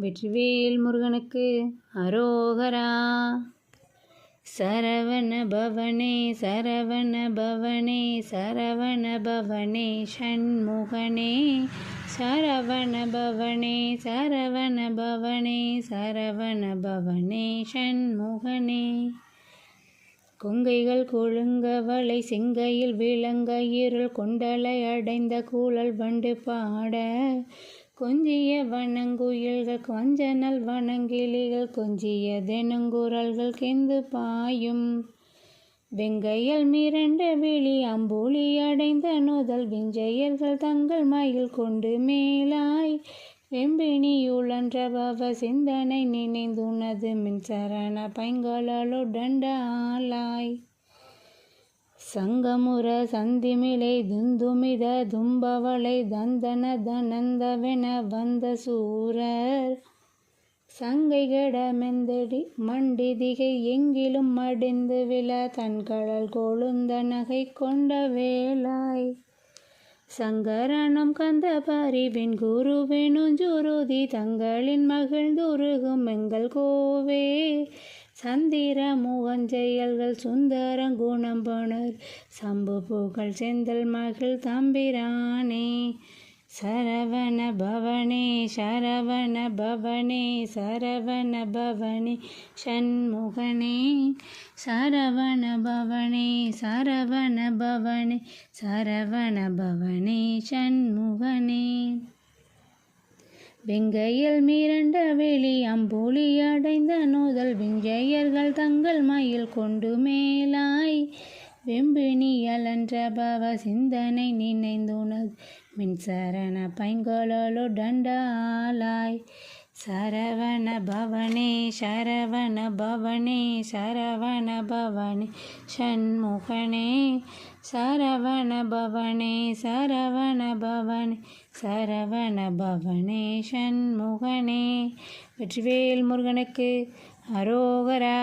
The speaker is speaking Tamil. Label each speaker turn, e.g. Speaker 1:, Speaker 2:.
Speaker 1: வெற்றிவேல் முருகனுக்கு அரோகரா. சரவண பவனே சரவண பவனே சரவண பவனே ஷண்முகனே சரவண பவனே சரவண பவனே சரவண பவனே ஷண்முகனே கொங்கைகள் குழுங்கவளை சிங்கையில் செங்கையில் விளங்க இருள் கொண்டலை அடைந்த கூழல் வண்டு பாட. கொஞ்சிய வனங்குயில்கள் கொஞ்சனல் வணங்கிலிகள் கொஞ்சிய தெனுங்குரல்கள் கெந்து பாயும். வெங்கையல் மிரண்ட விழி அம்புலி அடைந்த நுதல் விஞ்சையர்கள் தங்கள் மயில் கொண்டு மேலாய். வெம்பினியுழன்ற பவ சிந்தனை நினைந்துனது மின்சரண பைங்களாலுடண்ட ஆளாய் சங்கமுர சந்திமிலை துந்துமித தும்பவளை தந்தன தனந்தவென வந்த சூரர். சங்கை கெடமெந்தடி மண்டிதிகை எங்கிலும் மடிந்து விழ தன்கடல் கொழுந்த நகை கொண்ட வேளாய். சங்கரனும் கந்த பரிவின் குருவெனுஞ்சுருதி தங்களின் மகிழ்ந்துருகும் எங்கள் கோவே. சந்திர முகஞ்செயல்கள் சுந்தரம் குணம்பனர் சம்பு பூக்கள் செந்தல் மகள் தம்பிரானே. சரவண பவனே சரவண பவனே சரவண பவனே ஷண்முகனே சரவண பவனே சரவண பவனே சரவண பவனே ஷண்முகனே வெங்கையில் மீரண்ட வெளி அம்புலி அடைந்த நூதல் விஞ்சையர்கள் தங்கள் மயில் கொண்டு மேலாய். வெம்பினி அலன்ற பவ சிந்தனை நினைந்துனது மின்சரண பைங்களாலோ டண்டாலாய் சரவண பவனே சரவண பவனே சரவண பவனே ஷண்முகனே சரவண பவனே சரவண பவனே. சரவண பவனே வெற்றிவேல் முருகனுக்கு அரோகரா.